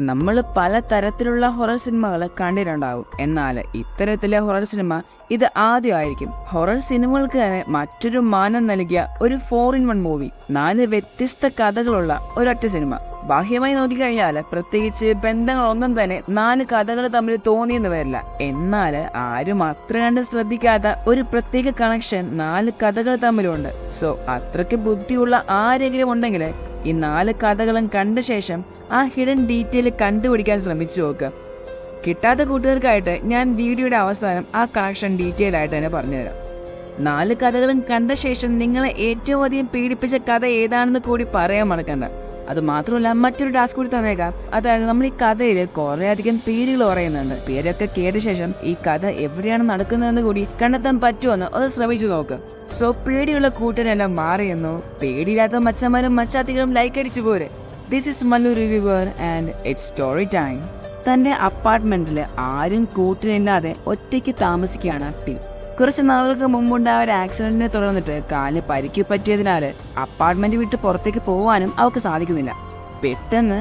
നമ്മൾ പല തരത്തിലുള്ള ഹൊറർ സിനിമകൾ കണ്ടിട്ടുണ്ടാവും. എന്നാൽ ഇത്തരത്തിലെ ഹൊറർ സിനിമ ഇത് ആദ്യമായിരിക്കും. ഹൊറർ സിനിമകൾക്ക് തന്നെ മറ്റൊരു മാനം നൽകിയ ഒരു ഫോർ ഇൻ വൺ മൂവി നാല് വ്യത്യസ്ത കഥകളുള്ള ഒരൊറ്റ സിനിമ ബാഹ്യമായി നോക്കിക്കഴിഞ്ഞാൽ പ്രത്യേകിച്ച് ബന്ധങ്ങളൊന്നും തന്നെ നാല് കഥകൾ തമ്മിൽ തോന്നിയെന്ന് വരില്ല. എന്നാൽ ആരും അത്ര കണ്ട് ശ്രദ്ധിക്കാത്ത ഒരു പ്രത്യേക കണക്ഷൻ നാല് കഥകൾ തമ്മിലുണ്ട്. സോ അത്രയ്ക്ക് ബുദ്ധിയുള്ള ആരെങ്കിലും ഉണ്ടെങ്കിൽ ഈ നാല് കഥകളും കണ്ട ശേഷം ആ ഹിഡൻ ഡീറ്റെയിൽ കണ്ടുപിടിക്കാൻ ശ്രമിച്ചു നോക്കുക കിട്ടാത്ത കൂട്ടുകാർക്കായിട്ട് ഞാൻ വീഡിയോയുടെ അവസാനം ആ കണക്ഷൻ ഡീറ്റെയിൽ ആയിട്ട് തന്നെ പറഞ്ഞുതരാം. നാല് കഥകളും കണ്ട ശേഷം നിങ്ങളെ ഏറ്റവും അധികം പീഡിപ്പിച്ച കഥ ഏതാണെന്ന് കൂടി പറയാൻ മറക്കണ്ട. അത് മാത്രമല്ല മറ്റൊരു ടാസ്ക് കൂടി തന്നേക്കാം. അതായത് നമ്മൾ ഈ കഥയിൽ കുറെ അധികം പേരുകൾ പറയുന്നുണ്ട്. പേരൊക്കെ കേട്ട ശേഷം ഈ കഥ എവിടെയാണ് നടക്കുന്നതെന്ന് കൂടി കണ്ടെത്താൻ പറ്റുമെന്ന് ഒന്ന് ശ്രമിച്ചു നോക്ക്. സോ പേടിയുള്ള കൂട്ടരെല്ലാം മാറിയെന്നു. പേടിയില്ലാത്ത മച്ചന്മാരും മച്ചാത്തികളും ലൈക്ക് അടിച്ചു പോരെ. This is Mallu reviewer and it's story time തന്റെ അപ്പാർട്ട്മെന്റിൽ ആരും കൂട്ടിനില്ലാതെ ഒറ്റയ്ക്ക് താമസിക്കുകയാണ് ടിൽ കുറച്ച് നാളുകൾക്ക് മുമ്പുണ്ടായ ഒരു ആക്സിഡന്റിനെ തുടർന്നിട്ട് കാലിന് പരിക്ക് പറ്റിയതിനാൽ അപ്പാർട്ട്മെന്റ് വിട്ട് പുറത്തേക്ക് പോവാനും അവൾക്ക് സാധിക്കുന്നില്ല. പെട്ടെന്ന്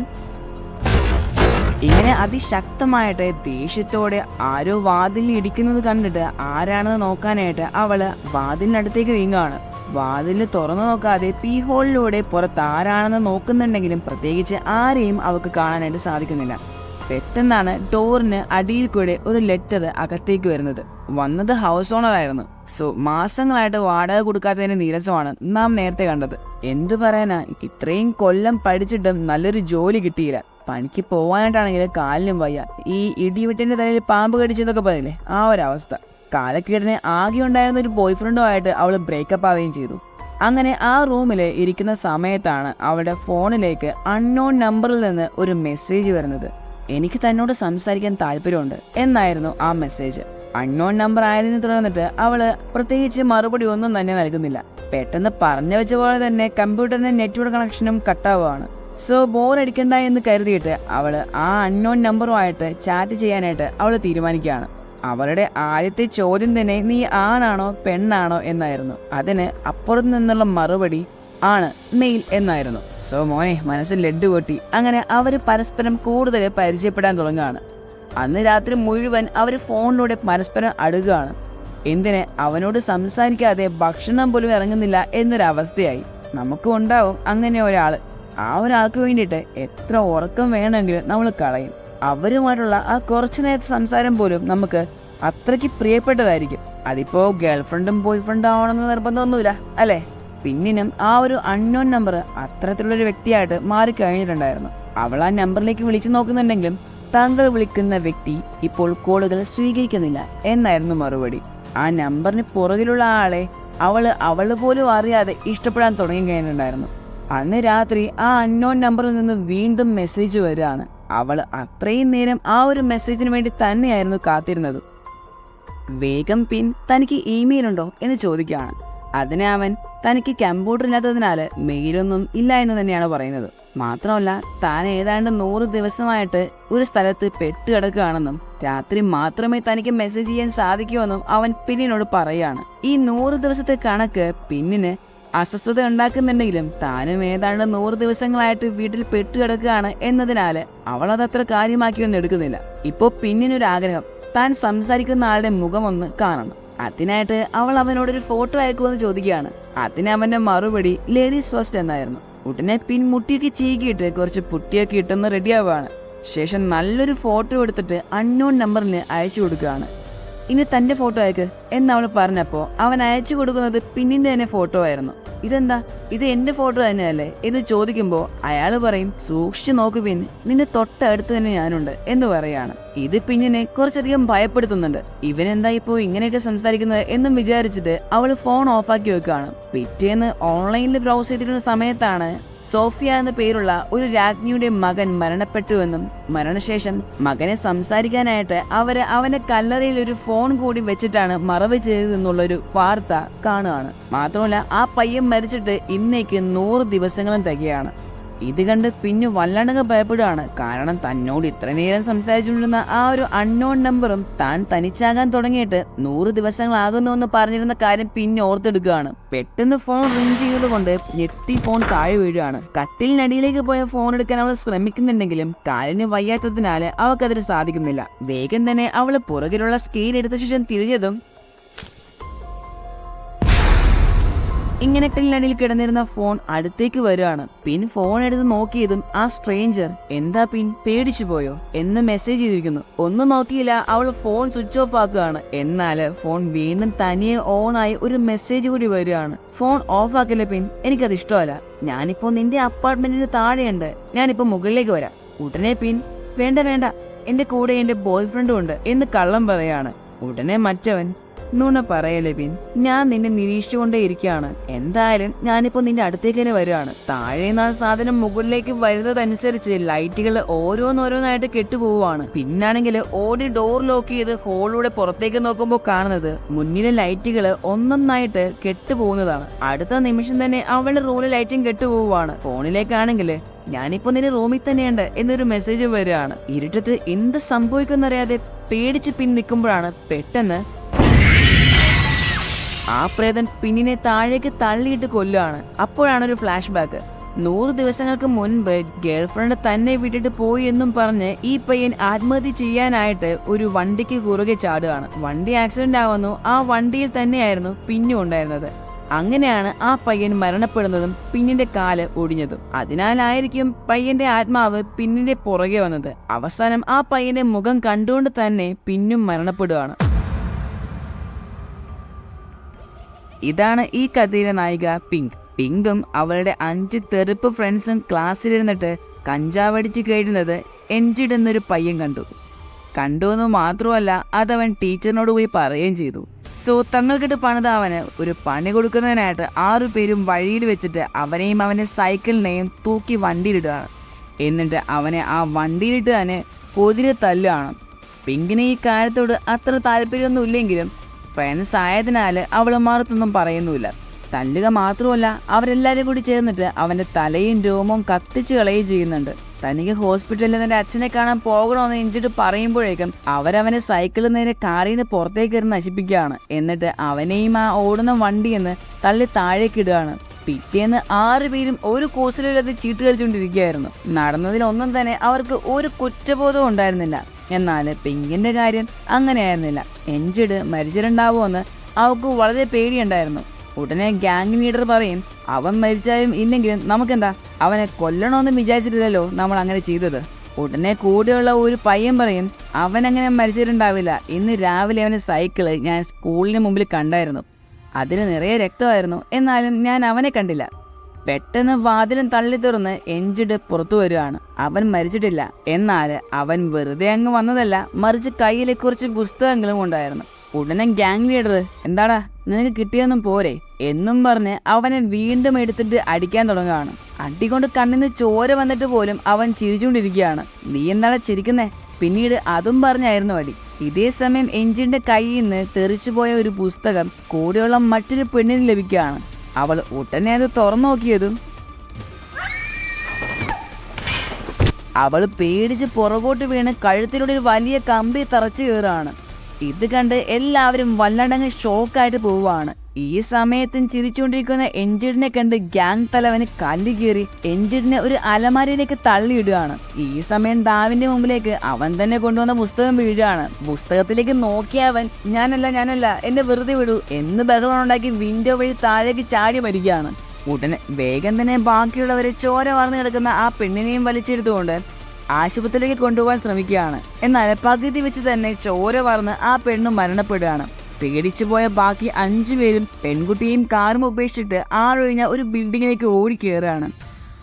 ഇങ്ങനെ അതിശക്തമായിട്ട് ദേഷ്യത്തോടെ ആരോ വാതിലിൽ ഇടിക്കുന്നത് കണ്ടിട്ട് ആരാണെന്ന് നോക്കാനായിട്ട് അവൾ വാതിലിനടുത്തേക്ക് നീങ്ങാണ് വാതിൽ തുറന്നു നോക്കാതെ പീ ഹോളിലൂടെ പുറത്ത് ആരാണെന്ന് നോക്കുന്നുണ്ടെങ്കിലും പ്രത്യേകിച്ച് ആരെയും അവൾക്ക് കാണാനായിട്ട് സാധിക്കുന്നില്ല. പെട്ടെന്നാണ് ഡോറിന് അടിയിൽ കൂടെ ഒരു ലെറ്റർ അകത്തേക്ക് വരുന്നത്. വന്നത് ഹൗസ് ഓണർ ആയിരുന്നു. സോ മാസങ്ങളായിട്ട് വാടക കൊടുക്കാത്തതിന്റെ നീരസമാണ് നാം നേരത്തെ കണ്ടത്. എന്തു പറയാനാ? ഇത്രയും കൊല്ലം പഠിച്ചിട്ടും നല്ലൊരു ജോലി കിട്ടിയില്ല. പണിക്ക് പോവാനായിട്ടാണെങ്കിൽ കാലിനും വയ്യ. ഈ ഇടിവെട്ടിന്റെ തലയിൽ പാമ്പ് കടിച്ചെന്നൊക്കെ പറയില്ലേ? ആ ഒരു അവസ്ഥ കാലക്കേടിന് ആകെ ഉണ്ടായിരുന്ന ഒരു ബോയ് ഫ്രണ്ടുമായിട്ട് അവൾ ബ്രേക്കപ്പ് ആവുകയും ചെയ്തു. അങ്ങനെ ആ റൂമിൽ ഇരിക്കുന്ന സമയത്താണ് അവളുടെ ഫോണിലേക്ക് അൺനോൺ നമ്പറിൽ നിന്ന് ഒരു മെസ്സേജ് വരുന്നത്. എനിക്ക് തന്നോട് സംസാരിക്കാൻ താല്പര്യമുണ്ട് എന്നായിരുന്നു ആ മെസ്സേജ് അൺനോൺ നമ്പർ ആയതിനെ തുടർന്നിട്ട് അവൾ പ്രത്യേകിച്ച് മറുപടി ഒന്നും തന്നെ നൽകുന്നില്ല. പെട്ടെന്ന് പറഞ്ഞു വെച്ച പോലെ തന്നെ കമ്പ്യൂട്ടറിന്റെ നെറ്റ്വർക്ക് കണക്ഷനും കട്ടാവുകയാണ് സോ ബോർ അടിക്കണ്ട എന്ന് കരുതിയിട്ട് അവൾ ആ അൺനോൺ നമ്പറുമായിട്ട് ചാറ്റ് ചെയ്യാനായിട്ട് അവൾ തീരുമാനിക്കുകയാണ്. അവളുടെ ആദ്യത്തെ ചോദ്യം തന്നെ നീ ആണാണോ പെണ്ണാണോ? എന്നായിരുന്നു. അതിന് അപ്പുറത്ത് നിന്നുള്ള മറുപടി ആണ് മെയിൽ എന്നായിരുന്നു. സോ മോനെ മനസ്സിൽ ലഡ് പൊട്ടി. അങ്ങനെ അവർ പരസ്പരം കൂടുതൽ പരിചയപ്പെടാൻ തുടങ്ങുകയാണ്. അന്ന് രാത്രി മുഴുവൻ അവർ ഫോണിലൂടെ പരസ്പരം അടുകയാണ് എന്തിന്? അവനോട് സംസാരിക്കാതെ ഭക്ഷണം പോലും ഇറങ്ങുന്നില്ല എന്നൊരവസ്ഥയായി. നമുക്കും ഉണ്ടാവും അങ്ങനെ ഒരാൾ ആ ഒരാൾക്ക് വേണ്ടിയിട്ട് എത്ര ഉറക്കം വേണമെങ്കിലും നമ്മൾ കളയും. അവരുമായിട്ടുള്ള ആ കുറച്ചു നേരത്തെ സംസാരം പോലും നമുക്ക് അത്രയ്ക്ക് പ്രിയപ്പെട്ടതായിരിക്കും. അതിപ്പോ ഗേൾഫ്രണ്ടും ബോയ്ഫ്രണ്ടും ആവണമെന്ന് നിർബന്ധമൊന്നുമില്ല അല്ലേ? പിന്നിനും ആ ഒരു അൺനോൺ നമ്പർ അത്തരത്തിലുള്ളൊരു വ്യക്തിയായിട്ട് മാറിക്കഴിഞ്ഞിട്ടുണ്ടായിരുന്നു അവൾ ആ നമ്പറിലേക്ക് വിളിച്ചു നോക്കുന്നുണ്ടെങ്കിലും താങ്കൾ വിളിക്കുന്ന വ്യക്തി ഇപ്പോൾ കോളുകൾ സ്വീകരിക്കുന്നില്ല എന്നായിരുന്നു മറുപടി. ആ നമ്പറിന് പുറകിലുള്ള ആളെ അവൾ അവൾ പോലും അറിയാതെ ഇഷ്ടപ്പെടാൻ തുടങ്ങി കഴിഞ്ഞിട്ടുണ്ടായിരുന്നു. അന്ന് രാത്രി ആ അൺനോൺ നമ്പറിൽ നിന്ന് വീണ്ടും മെസ്സേജ് വരികയാണ്. അവൾ അത്രയും നേരം ആ ഒരു മെസ്സേജിന് വേണ്ടി തന്നെയായിരുന്നു കാത്തിരുന്നത്. വേഗം പിൻ തനിക്ക് ഇമെയിൽ ഉണ്ടോ എന്ന് ചോദിക്കുകയാണ്. അതിന് അവൻ തനിക്ക് കമ്പ്യൂട്ടർ ഇല്ലാത്തതിനാൽ മെയിലൊന്നും ഇല്ല എന്ന് തന്നെയാണ് പറയുന്നത്. മാത്രമല്ല താൻ ഏതാണ്ട് നൂറ് ദിവസമായിട്ട് ഒരു സ്ഥലത്ത് പെട്ടുകിടക്കുകയാണെന്നും രാത്രി മാത്രമേ തനിക്ക് മെസ്സേജ് ചെയ്യാൻ സാധിക്കുമെന്നും അവൻ പിന്നിനോട് പറയുകയാണ് ഈ നൂറ് ദിവസത്തെ കണക്ക് പിന്നിന് അസ്വസ്ഥത ഉണ്ടാക്കുന്നുണ്ടെങ്കിലും താനും ഏതാണ്ട് നൂറ് ദിവസങ്ങളായിട്ട് വീട്ടിൽ പെട്ടുകിടക്കുകയാണ് എന്നതിനാൽ അവൾ അതത്ര കാര്യമാക്കിയൊന്നും എടുക്കുന്നില്ല. ഇപ്പോൾ പിന്നിനൊരാഗ്രഹം താൻ സംസാരിക്കുന്ന ആളുടെ മുഖമൊന്ന് കാണണം. അതിനായിട്ട് അവൾ അവനോടൊരു ഫോട്ടോ അയക്കുമെന്ന് ചോദിക്കുകയാണ്. അതിന് അവന്റെ മറുപടി ലേഡീസ് ഫസ്റ്റ് എന്നായിരുന്നു. ഉടനെ പിൻ മുട്ടിയൊക്കെ ചീകിയിട്ട് കുറച്ച് പുട്ടിയൊക്കെ ഇട്ടെന്ന് റെഡിയാവുകയാണ്. ശേഷം നല്ലൊരു ഫോട്ടോ എടുത്തിട്ട് അൺനോൺ നമ്പറിന് അയച്ചു കൊടുക്കുകയാണ്. ഇനി തന്റെ ഫോട്ടോ അയക്ക് എന്ന് അവൾ പറഞ്ഞപ്പോൾ അവൻ അയച്ചു കൊടുക്കുന്നത് പിന്നിന്റെ തന്നെ ഫോട്ടോ ആയിരുന്നു. ഇതെന്താ? ഇത് എന്റെ ഫോട്ടോ തന്നെയല്ലേ? എന്ന് ചോദിക്കുമ്പോൾ അയാൾ പറയും സൂക്ഷിച്ചു നോക്ക് പിൻ നിന്റെ തൊട്ടടുത്ത് തന്നെ ഞാനുണ്ട് എന്ന് പറയാണ്. ഇത് പിന്നിനെ കുറച്ചധികം ഭയപ്പെടുത്തുന്നുണ്ട്. ഇവനെന്താ ഇപ്പോ ഇങ്ങനെയൊക്കെ സംസാരിക്കുന്നത് എന്നും വിചാരിച്ചിട്ട് അവൾ ഫോൺ ഓഫാക്കി വെക്കുകയാണ്. പിറ്റേന്ന് ഓൺലൈനിൽ ബ്രൗസ് ചെയ്തിരുന്ന സമയത്താണ് സോഫിയ എന്ന പേരുള്ള ഒരു രാജ്ഞിയുടെ മകൻ മരണപ്പെട്ടുവെന്നും മരണശേഷം മകനെ സംസാരിക്കാനായിട്ട് അവർ അവന്റെ കല്ലറയിൽ ഒരു ഫോൺ കൂടി വെച്ചിട്ടാണ് മറവ് ചെയ്തതെന്നുള്ളൊരു വാർത്ത കാണുകയാണ്. മാത്രമല്ല ആ പയ്യൻ മരിച്ചിട്ട് ഇന്നേക്ക് നൂറ് ദിവസങ്ങളും തികയാണ്. ഇത് കണ്ട് പിന്നു വല്ലാണ്ടങ്ങ് ഭയപ്പെടുകയാണ് കാരണം തന്നോട് ഇത്ര നേരം സംസാരിച്ചുകൊണ്ടിരുന്ന ആ ഒരു അൺനോൺ നമ്പറും താൻ തനിച്ചാകാൻ തുടങ്ങിയിട്ട് നൂറ് ദിവസങ്ങളാകുന്നു എന്ന് പറഞ്ഞിരുന്ന കാര്യം പിന്നെ ഓർത്തെടുക്കുകയാണ്. പെട്ടെന്ന് ഫോൺ റിങ് ചെയ്തതുകൊണ്ട് ഞെട്ടി ഫോൺ താഴെ വീഴുകയാണ് കട്ടിലിനടിയിലേക്ക് പോയ ഫോൺ എടുക്കാൻ അവൾ ശ്രമിക്കുന്നുണ്ടെങ്കിലും കാലിന് വയ്യാത്തതിനാൽ അവൾക്കതിന് സാധിക്കുന്നില്ല. വേഗം തന്നെ അവൾ പുറകിലുള്ള സ്കെയിൽ എടുത്ത ശേഷം തിരിഞ്ഞതും ഇങ്ങനെ കട്ടിലിനടിയിൽ കിടന്നിരുന്ന ഫോൺ അടുത്തേക്ക് വരുവാണ്. പിൻ ഫോൺ എടുത്ത് നോക്കിയതും ആ സ്ട്രേഞ്ചർ എന്താ പിൻ? പേടിച്ചു പോയോ? എന്ന് മെസ്സേജ് ചെയ്തിരിക്കുന്നു. ഒന്നും നോക്കിയില്ല അവൾ ഫോൺ സ്വിച്ച് ഓഫ് ആക്കുകയാണ്. എന്നാൽ ഫോൺ വീണ്ടും തനിയെ ഓൺ ആയി ഒരു മെസ്സേജ് കൂടി വരികയാണ് ഫോൺ ഓഫ് ആക്കില്ല പിൻ. എനിക്കത് ഇഷ്ടമല്ല. ഞാനിപ്പോ നിന്റെ അപ്പാർട്ട്മെന്റിന് താഴെയുണ്ട്. ഞാനിപ്പോ മുകളിലേക്ക് വരാം. ഉടനെ പിൻ വേണ്ട വേണ്ട. എന്റെ കൂടെ എന്റെ ബോയ് ഫ്രണ്ടും ഉണ്ട് എന്ന് കള്ളം പറയാണ്. ഉടനെ മറ്റവൻ നുണ പറയ പിൻ ഞാൻ നിന്നെ നിരീക്ഷിച്ചുകൊണ്ടേ ഇരിക്കുകയാണ് എന്തായാലും ഞാനിപ്പോ നിന്റെ അടുത്തേക്ക് തന്നെ വരികയാണ് താഴെ ആ സാധനം മുകളിലേക്ക് വരുന്നതനുസരിച്ച് ലൈറ്റുകൾ ഓരോന്നോരോന്നായിട്ട് കെട്ടുപോവാണ് പിന്നാണെങ്കിൽ ഓടി ഡോർ ലോക്ക് ചെയ്ത് ഹോളിലൂടെ പുറത്തേക്ക് നോക്കുമ്പോൾ കാണുന്നത് മുന്നിലെ ലൈറ്റുകൾ ഒന്നൊന്നായിട്ട് കെട്ടുപോകുന്നതാണ് അടുത്ത നിമിഷം തന്നെ അവളുടെ റൂമിലെ ലൈറ്റും കെട്ടുപോവാണ് ഫോണിലേക്കാണെങ്കിൽ ഞാനിപ്പോ നിന്റെ റൂമിൽ തന്നെയുണ്ട് എന്നൊരു മെസ്സേജ് വരികയാണ്. ഇരുട്ടത്ത് എന്ത് സംഭവിക്കുന്നറിയാതെ പേടിച്ച് പിൻ നിൽക്കുമ്പോഴാണ് പെട്ടെന്ന് ആ പ്രേതൻ പിന്നിനെ താഴേക്ക് തള്ളിയിട്ട് കൊല്ലുകയാണ് അപ്പോഴാണ് ഒരു ഫ്ലാഷ് ബാക്ക് നൂറ് ദിവസങ്ങൾക്ക് മുൻപ് ഗേൾഫ്രണ്ട് തന്നെ വിട്ടിട്ട് പോയി എന്നും പറഞ്ഞ് ഈ പയ്യൻ ആത്മഹത്യ ചെയ്യാനായിട്ട് ഒരു വണ്ടിക്ക് കുറുകെ ചാടുകയാണ് വണ്ടി ആക്സിഡന്റ് ആവുന്നു. ആ വണ്ടിയിൽ തന്നെയായിരുന്നു പിന്നും ഉണ്ടായിരുന്നത്. അങ്ങനെയാണ് ആ പയ്യൻ മരണപ്പെടുന്നതും പിന്നിന്റെ കാൽ ഒടിഞ്ഞതും. അതിനാലായിരിക്കും പയ്യന്റെ ആത്മാവ് പിന്നിന്റെ പുറകെ വന്നത്. അവസാനം ആ പയ്യന്റെ മുഖം കണ്ടുകൊണ്ട് തന്നെ പിന്നും മരണപ്പെടുകയാണ് ഇതാണ് ഈ കഥയിലെ നായിക പിങ്ക്. പിങ്കും അവളുടെ അഞ്ച് തെറുപ്പ് ഫ്രണ്ട്സും ക്ലാസ്സിലിരുന്നിട്ട് കഞ്ചാവടിച്ച് കഴിയുന്നത് എൻജിഡ് എന്നൊരു പയ്യൻ കണ്ടു. കണ്ടു എന്ന് മാത്രമല്ല അതവൻ ടീച്ചറിനോട് പോയി പറയുകയും ചെയ്തു. സോ തങ്ങൾക്കിട്ട് പണിത അവന് ഒരു പണി കൊടുക്കുന്നതിനായിട്ട് ആറു പേരും വഴിയിൽ വെച്ചിട്ട് അവനെയും അവന്റെ സൈക്കിളിനെയും തൂക്കി വണ്ടിയിലിടുകയാണ്. എന്നിട്ട് അവനെ ആ വണ്ടിയിലിട്ട് തന്നെ കൊതിരെ തല്ലുകയാണ്. പിങ്കിന് ഈ കാര്യത്തോട് അത്ര താല്പര്യമൊന്നും ഇല്ലെങ്കിലും ഫ്രണ്ട്സ് ആയതിനാൽ അവൾ മറുത്തൊന്നും പറയുന്നുമില്ല തല്ലുക മാത്രമല്ല അവരെല്ലാവരും കൂടി ചേർന്നിട്ട് അവന്റെ തലയും രോമവും കത്തിച്ച് കളയുകയും ചെയ്യുന്നുണ്ട്. തനിക്ക് ഹോസ്പിറ്റലിൽ നിന്ന് അച്ഛനെ കാണാൻ പോകണമെന്ന് എഞ്ചിട്ട് പറയുമ്പോഴേക്കും അവരവനെ സൈക്കിളിൽ നേരെ കാറിൽ നിന്ന് പുറത്തേക്ക് കയറി നശിപ്പിക്കുകയാണ്. എന്നിട്ട് അവനെയും ആ ഓടുന്ന വണ്ടിയെന്ന് നിന്ന് തള്ളി താഴേക്കിടുകയാണ് പിറ്റേന്ന് ആറുപേരും ഒരു കോഴ്സിലത് ചീട്ട് കളിച്ചുകൊണ്ടിരിക്കുകയായിരുന്നു. നടന്നതിലൊന്നും തന്നെ അവർക്ക് ഒരു കുറ്റബോധവും ഉണ്ടായിരുന്നില്ല. എന്നാൽ പിങ്കിന്റെ കാര്യം അങ്ങനെയായിരുന്നില്ല. എഞ്ചിഡ് മരിച്ചിട്ടുണ്ടാവുമെന്ന് അവൾക്ക് വളരെ പേടിയുണ്ടായിരുന്നു. ഉടനെ ഗ്യാങ് ലീഡർ പറയും അവൻ മരിച്ചാലും ഇല്ലെങ്കിലും നമുക്കെന്താ? അവനെ കൊല്ലണമെന്ന് വിചാരിച്ചിട്ടില്ലല്ലോ നമ്മൾ അങ്ങനെ ചെയ്തത്. ഉടനെ കൂടെയുള്ള ഒരു പയ്യൻ പറയും അവൻ അങ്ങനെ മരിച്ചിട്ടുണ്ടാവില്ല. ഇന്ന് രാവിലെ അവന്റെ സൈക്കിൾ ഞാൻ സ്കൂളിന് മുമ്പിൽ കണ്ടായിരുന്നു. അതിന് നിറയെ രക്തമായിരുന്നു. എന്നാലും ഞാൻ അവനെ കണ്ടില്ല. പെട്ടെന്ന് വാതിലും തള്ളി തുറന്ന് എഞ്ചിഡ് പുറത്തു വരികയാണ് അവൻ മരിച്ചിട്ടില്ല. എന്നാൽ അവൻ വെറുതെ അങ്ങ് വന്നതല്ല മറിച്ച് കയ്യിലെ കുറച്ച് പുസ്തകങ്ങളും ഉണ്ടായിരുന്നു ഉടനെ ഗ്യാങ് ലീഡർ എന്താടാ നിനക്ക് കിട്ടിയൊന്നും പോരെ? എന്നും പറഞ്ഞ് അവനെ വീണ്ടും എടുത്തിട്ട് അടിക്കാൻ തുടങ്ങുകയാണ് അടികൊണ്ട് കണ്ണിന്ന് ചോര വന്നിട്ട് പോലും അവൻ ചിരിച്ചുകൊണ്ടിരിക്കുകയാണ്. നീ എന്താടാ ചിരിക്കുന്നേ? പിന്നീട് അതും പറഞ്ഞായിരുന്നു അടി. ഇതേ സമയം എഞ്ചിന്റെ കയ്യിൽ നിന്ന് തെറിച്ചുപോയ ഒരു പുസ്തകം കൂടെയുള്ള മറ്റൊരു പെണ്ണിന് ലഭിക്കുകയാണ്. അവൾ ഉടനെ അത് തുറന്നു നോക്കിയതും അവൾ പേടിച്ച് പുറകോട്ട് വീണ് കഴുത്തിലൂടെ ഒരു വലിയ കമ്പി തറച്ചു കയറാണ്. ഇത് കണ്ട് എല്ലാവരും വല്ലടങ്ങ് ഷോക്കായിട്ട് പോവുകയാണ്. ഈ സമയത്തും ചിരിച്ചുകൊണ്ടിരിക്കുന്ന എഞ്ചിനെ കണ്ട് ഗ്യാങ് തലവന് കല്ല് കീറി എഞ്ചിഡിനെ ഒരു അലമാരയിലേക്ക് തള്ളിയിടുകയാണ്. ഈ സമയം ദാവിന്റെ മുമ്പിലേക്ക് അവൻ തന്നെ കൊണ്ടുവന്ന പുസ്തകം വീഴുകയാണ്. പുസ്തകത്തിലേക്ക് നോക്കിയ അവൻ ഞാനല്ല ഞാനല്ല എന്നെ വെറുതെ വിടൂ എന്ന് ബഹളം ഉണ്ടാക്കി വിൻഡോ വഴി താഴേക്ക് ചാടി മരിക്കുകയാണ്. ഉടനെ വേഗം തന്നെ ബാക്കിയുള്ളവരെ ചോര വാർന്നു കിടക്കുന്ന ആ പെണ്ണിനെയും വലിച്ചെടുത്തുകൊണ്ട് ആശുപത്രിയിലേക്ക് കൊണ്ടുപോകാൻ ശ്രമിക്കുകയാണ്. എന്നാൽ പകുതി വെച്ച് തന്നെ ചോര വാർന്ന് ആ പെണ്ണ് മരണപ്പെടുകയാണ്. പേടിച്ചു പോയ ബാക്കി അഞ്ചു പേരും പെൺകുട്ടിയും കാറും ഉപേക്ഷിച്ചിട്ട് ആളൊഴിഞ്ഞ ഒരു ബിൽഡിങ്ങിലേക്ക് ഓടി കയറുകയാണ്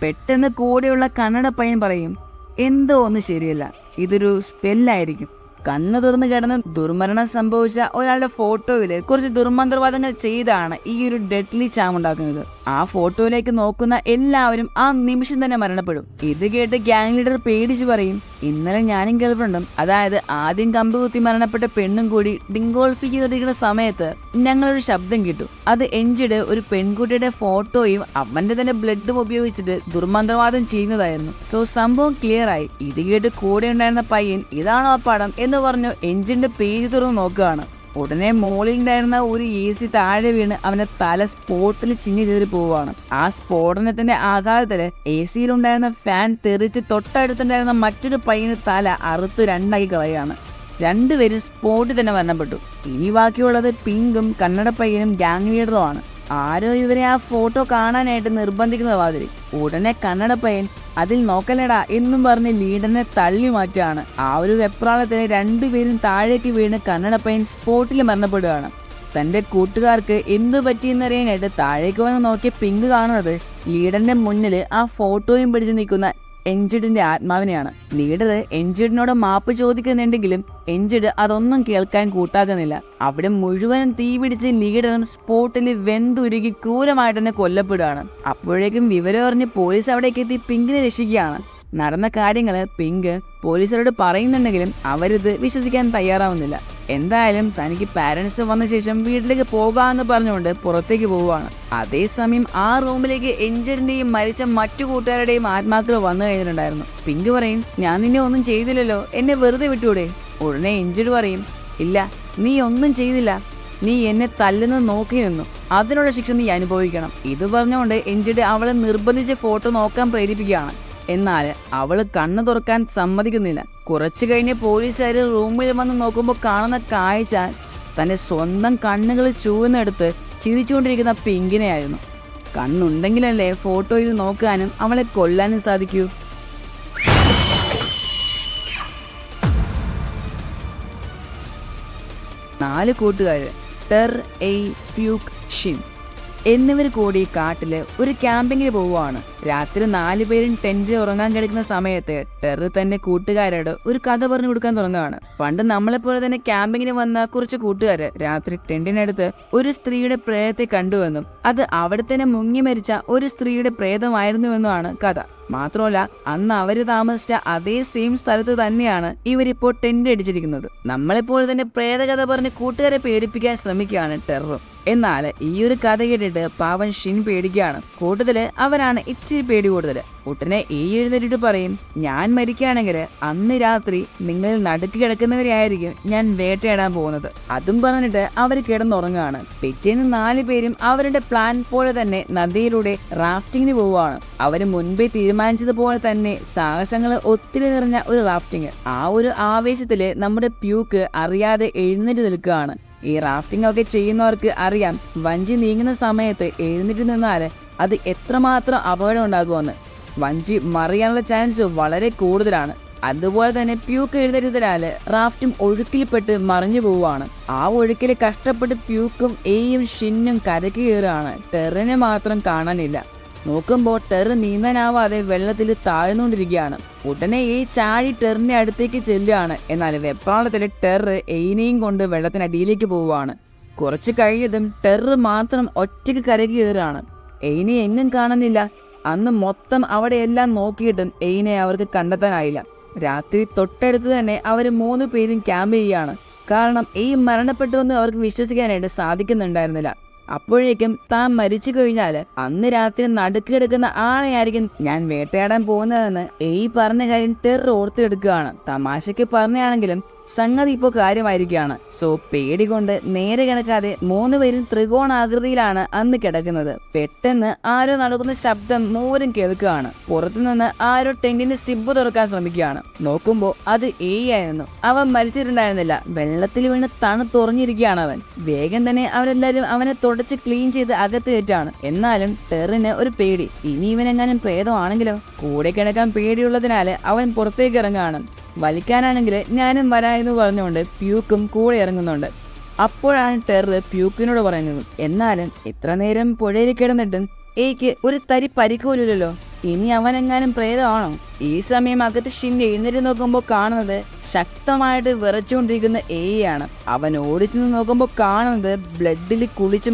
പെട്ടെന്ന് കൂടെയുള്ള കന്നഡ പയ്യൻ പറയും എന്തോ ഒന്ന് ശരിയല്ല ഇതൊരു സ്പെല്ലായിരിക്കും കണ്ണു തുറന്ന് കിടന്ന് ദുർമരണം സംഭവിച്ച ഒരാളുടെ ഫോട്ടോയിൽ കുറച്ച് ദുർമന്ത്രവാദങ്ങൾ ചെയ്താണ് ഈ ഒരു ഡെഡ്ലി ചാം ഉണ്ടാക്കുന്നത്. ആ ഫോട്ടോയിലേക്ക് നോക്കുന്ന എല്ലാവരും ആ നിമിഷം തന്നെ മരണപ്പെടും. ഇത് കേട്ട് ഗ്യാങ് ലീഡർ പേടിച്ചു പറയും ഇന്നലെ ഞാനും ഗേൾഫ്രണ്ടും അതായത് ആദ്യം കമ്പ് കുത്തി മരണപ്പെട്ട പെണ്ണും കൂടി ഡിങ്കോൾഫി ചെയ്തിരിക്കുന്ന സമയത്ത് ഞങ്ങളൊരു ശബ്ദം കിട്ടും. അത് എഞ്ചിഡ് ഒരു പെൺകുട്ടിയുടെ ഫോട്ടോയും അവന്റെ തന്നെ ബ്ലഡും ഉപയോഗിച്ചിട്ട് ദുർമന്ത്രവാദം ചെയ്യുന്നതായിരുന്നു. സോ സംഭവം ക്ലിയർ ആയി. ഇത് കേട്ട് കൂടെ ഉണ്ടായിരുന്ന പയ്യൻ ഇതാണോ പടം? എന്ന് പറഞ്ഞു എഞ്ചിന്റെ പേജ് തുറന്ന് നോക്കുകയാണ്. ഉടനെ മോളിൽ ഉണ്ടായിരുന്ന ഒരു എ സി താഴെ വീണ് അവന്റെ തല സ്പോട്ടിൽ ചിഞ്ഞു കയറി പോവുകയാണ്. ആ സ്ഫോടനത്തിന്റെ ആഘാതത്തിൽ എ സിയിലുണ്ടായിരുന്ന ഫാൻ തെറിച്ച് തൊട്ടടുത്തുണ്ടായിരുന്ന മറ്റൊരു പയ്യന് തല അറുത്ത് രണ്ടാക്കി കളയാണ് രണ്ടുപേരും സ്പോട്ടിൽ തന്നെ മരണപ്പെട്ടു. ഇനി ബാക്കിയുള്ളത് പിങ്കും കന്നഡ പയ്യനും ഗ്യാങ് ലീഡറുമാണ് ആരോ ഇവരെ ആ ഫോട്ടോ കാണാനായിട്ട് നിർബന്ധിക്കുന്ന മാതിരി ഉടനെ കന്നഡ പയ്യൻ അതിൽ നോക്കലടാ എന്നും പറഞ്ഞ് ലീഡറിനെ തള്ളി മാറ്റുകയാണ്. ആ ഒരു വെപ്രാളത്തിന് രണ്ടുപേരും താഴേക്ക് വീണ് കന്നഡ പയ്യൻ സ്പോട്ടിൽ മരണപ്പെടുകയാണ്. തന്റെ കൂട്ടുകാർക്ക് എന്തു പറ്റിയെന്നറിയാനായിട്ട് താഴേക്ക് വന്ന് നോക്കിയ പിങ്ക് കാണുന്നത് ലീഡറിന്റെ മുന്നിൽ ആ ഫോട്ടോയും പിടിച്ച് നിൽക്കുന്ന എൻജിഡിന്റെ ആത്മാവിനെയാണ്. ലീഡർ എൻജിഡിനോട് മാപ്പ് ചോദിക്കുന്നുണ്ടെങ്കിലും എൻജിഡ് അതൊന്നും കേൾക്കാൻ കൂട്ടാകുന്നില്ല. അവിടെ മുഴുവനും തീ പിടിച്ച് ലീഡറും സ്പോട്ടിൽ വെന്തുരുകി ക്രൂരമായിട്ട് തന്നെ കൊല്ലപ്പെടുകയാണ് അപ്പോഴേക്കും വിവരം അറിഞ്ഞ് പോലീസ് അവിടേക്ക് എത്തി പിങ്കിനെ രക്ഷിക്കുകയാണ്. നടന്ന കാര്യങ്ങൾ പിങ്ക് പോലീസരോട് പറയുന്നുണ്ടെങ്കിലും അവരിത് വിശ്വസിക്കാൻ തയ്യാറാവുന്നില്ല. എന്തായാലും തനിക്ക് പാരൻസ് വന്ന ശേഷം വീട്ടിലേക്ക് പോകാമെന്ന് പറഞ്ഞുകൊണ്ട് പുറത്തേക്ക് പോവുകയാണ്. അതേസമയം ആ റൂമിലേക്ക് എഞ്ചറിന്റെയും മരിച്ച മറ്റു കൂട്ടുകാരുടെയും ആത്മാക്കൾ വന്നു കഴിഞ്ഞിട്ടുണ്ടായിരുന്നു. പിങ്ക് പറയും ഞാൻ നിന്നെ ഒന്നും ചെയ്തില്ലല്ലോ. എന്നെ വെറുതെ വിട്ടൂടെ? ഉടനെ എഞ്ചിഡ് പറയും ഇല്ല നീ ഒന്നും ചെയ്തില്ല. നീ എന്നെ തല്ലുന്നത് നോക്കി നിന്നു. അതിനുള്ള ശിക്ഷ നീ അനുഭവിക്കണം. ഇത് പറഞ്ഞുകൊണ്ട് എഞ്ചിഡ് അവളെ നിർബന്ധിച്ച് ഫോട്ടോ നോക്കാൻ പ്രേരിപ്പിക്കുകയാണ്. എന്നാൽ അവൾ കണ്ണു തുറക്കാൻ സമ്മതിക്കുന്നില്ല. കുറച്ചു കഴിഞ്ഞ് പോലീസുകാർ റൂമിൽ വന്ന് നോക്കുമ്പോൾ കാണുന്ന കാഴ്ച തന്റെ സ്വന്തം കണ്ണുകൾ ചൂന്നെടുത്ത് ചിരിച്ചുകൊണ്ടിരിക്കുന്ന പിങ്കിനെയായിരുന്നു. കണ്ണുണ്ടെങ്കിലല്ലേ ഫോട്ടോയിൽ നോക്കാനും അവളെ കൊല്ലാനും സാധിക്കൂ. നാല് കൂട്ടുകാർ ടെർ എയ് ഫ്യൂക് ഷിൻ എന്നിവർ കൂടി കാട്ടിൽ ഒരു ക്യാമ്പിങ്ങിന് പോവുകയാണ്. രാത്രി നാലു പേരും ടെന്റിൽ ഉറങ്ങാൻ കിടക്കുന്ന സമയത്ത് ടെറ തന്നെ കൂട്ടുകാരോട് ഒരു കഥ പറഞ്ഞു കൊടുക്കാൻ തുടങ്ങുകയാണ്. പണ്ട് നമ്മളെപ്പോലെ തന്നെ ക്യാമ്പിങ്ങിന് വന്ന കുറച്ച് കൂട്ടുകാര് രാത്രി ടെന്റിനടുത്ത് ഒരു സ്ത്രീയുടെ പ്രേതത്തെ കണ്ടുവെന്നും അത് അവിടെ തന്നെ മുങ്ങി മരിച്ച ഒരു സ്ത്രീയുടെ പ്രേതമായിരുന്നുവെന്നുമാണ് കഥ. മാത്രമല്ല അന്ന് അവർ താമസിച്ച അതേ സെയിം സ്ഥലത്ത് തന്നെയാണ് ഇവരിപ്പോൾ ടെന്റ് അടിച്ചിരിക്കുന്നത്. നമ്മളെപ്പോലെ തന്നെ പ്രേതകഥ പറഞ്ഞ് കൂട്ടുകാരെ പേടിപ്പിക്കാൻ ശ്രമിക്കുകയാണ് ടെററും. എന്നാൽ ഈ ഒരു കഥ കേട്ടിട്ട് പാവൻ ഷിൻ പേടിക്കുകയാണ്. കൂട്ടത്തിൽ അവരാണ് ഇച്ചിരി പേടി കൂടുതൽ ഉടനെ ഈ എഴുന്നേറ്റിട്ട് പറയും ഞാൻ മരിക്കുകയാണെങ്കിൽ അന്ന് രാത്രി നിങ്ങൾ നടുക്ക് കിടക്കുന്നവരെ ആയിരിക്കും ഞാൻ വേട്ടയാടാൻ പോകുന്നത്. അതും പറഞ്ഞിട്ട് അവർ കിടന്നുറങ്ങുകയാണ്. പിറ്റേന്ന് നാല് പേരും അവരുടെ പ്ലാൻ പോലെ തന്നെ നദിയിലൂടെ റാഫ്റ്റിങ്ങിന് പോവുകയാണ്. അവർ മുൻപേ തീരുമാനിച്ചതുപോലെ തന്നെ സാഹസങ്ങൾ ഒത്തിരി നിറഞ്ഞ ഒരു റാഫ്റ്റിംഗ് ആ ഒരു ആവേശത്തിൽ നമ്മുടെ പ്യൂക്ക് അറിയാതെ എഴുന്നേറ്റ് നിൽക്കുകയാണ്. ഈ റാഫ്റ്റിംഗ് ഒക്കെ ചെയ്യുന്നവർക്ക് അറിയാം വഞ്ചി നീങ്ങുന്ന സമയത്ത് എഴുന്നേറ്റ് നിന്നാൽ അത് എത്രമാത്രം അപകടം ഉണ്ടാകുമെന്ന്. വഞ്ചി മറിയാനുള്ള ചാൻസ് വളരെ കൂടുതലാണ്. അതുപോലെ തന്നെ പ്യൂക്ക് എഴുന്നേറ്റതിനാല് റാഫ്റ്റും ഒഴുക്കിൽപ്പെട്ട് മറിഞ്ഞു പോവുകയാണ്. ആ ഒഴുക്കിൽ കഷ്ടപ്പെട്ട് പ്യൂക്കും എയും ഷിന്നും കരക്ക് കയറുകയാണ്. ടെറിനെ മാത്രം കാണാനില്ല. നോക്കുമ്പോൾ ടെറ് നീന്താനാവാതെ വെള്ളത്തിൽ താഴ്ന്നുകൊണ്ടിരിക്കുകയാണ്. ഉടനെ ഈ ചാഴി ടെറിന്റെ അടുത്തേക്ക് ചെല്ലുകയാണ്. എന്നാൽ വെപ്രാളത്തിൽ ടെറ് എയിനെയും കൊണ്ട് വെള്ളത്തിനടിയിലേക്ക് പോവുകയാണ്. കുറച്ച് കഴിഞ്ഞതും ടെറ് മാത്രം ഒറ്റയ്ക്ക് കരകി കയറുകയാണ്. എയിനെ എങ്ങും കാണുന്നില്ല. അന്ന് മൊത്തം അവിടെയെല്ലാം നോക്കിയിട്ടും എയിനെ അവർക്ക് കണ്ടെത്താനായില്ല. രാത്രി തൊട്ടടുത്ത് തന്നെ അവർ മൂന്ന് പേരും ക്യാമ്പ് ചെയ്യുകയാണ്. കാരണം ഈ മരണപ്പെട്ടുവെന്ന് അവർക്ക് വിശ്വസിക്കാനായിട്ട് സാധിക്കുന്നുണ്ടായിരുന്നില്ല. അപ്പോഴേക്കും താൻ മരിച്ചു കഴിഞ്ഞാൽ അന്ന് രാത്രി നടുക്കെടുക്കുന്ന കിടക്കുന്ന ആളെയായിരിക്കും ഞാൻ വേട്ടയാടാൻ പോകുന്നതെന്ന് എയ് പറഞ്ഞ കാര്യം ടെറർ ഓർത്തെടുക്കുകയാണ് തമാശയ്ക്ക് പറഞ്ഞാണെങ്കിലും സംഗതി ഇപ്പോൾ കാര്യമായിരിക്കുകയാണ്. സോ പേടി കൊണ്ട് നേരെ കിടക്കാതെ മൂന്ന് പേരും ത്രികോണാകൃതിയിലാണ് അന്ന് കിടക്കുന്നത്. പെട്ടെന്ന് ആരോ നടക്കുന്ന ശബ്ദം മൂവരും കേൾക്കുകയാണ്. പുറത്തുനിന്ന് ആരോ ടെന്റിന്റെ സിബ് തുറക്കാൻ ശ്രമിക്കുകയാണ്. നോക്കുമ്പോൾ അത് എ ആയിരുന്നു. അവൻ മരിച്ചിട്ടുണ്ടായിരുന്നില്ല. വെള്ളത്തിൽ വീണ് തണുത്തുറഞ്ഞിരിക്കുകയാണ് അവൻ. വേഗം തന്നെ അവരെല്ലാവരും അവനെ തുടച്ച് ക്ലീൻ ചെയ്ത് അകത്ത് കയറ്റാണ്. എന്നാലും ടെറിന് ഒരു പേടി. ഇനി ഇവനെങ്ങാനും പ്രേതമാണെങ്കിലോ? കൂടെ കിടക്കാൻ പേടിയുള്ളതിനാൽ അവൻ പുറത്തേക്ക് ഇറങ്ങുകയാണ്. വലിക്കാനാണെങ്കിൽ ഞാനും വരായെന്ന് പറഞ്ഞുകൊണ്ട് പ്യൂക്കും കൂടെ ഇറങ്ങുന്നുണ്ട്. അപ്പോഴാണ് ടെറർ പ്യൂക്കിനോട് പറയുന്നത് എന്നാലും ഇത്ര നേരം പുഴയിൽ കിടന്നിട്ടും എനിക്ക് ഒരു തരി പരിക്കോലില്ലല്ലോ ഇനി അവനെങ്ങാനും പ്രേതമാണോ? ഈ സമയം അകത്ത് ഷിൻ എഴുന്നേറ്റ് നോക്കുമ്പോൾ കാണുന്നത് ശക്തമായിട്ട് വിറച്ചുകൊണ്ടിരിക്കുന്ന ഏയാണ് അവൻ ഓടിച്ചെന്ന് നോക്കുമ്പോൾ കാണുന്നത് ബ്ലഡിൽ കുളിച്ച്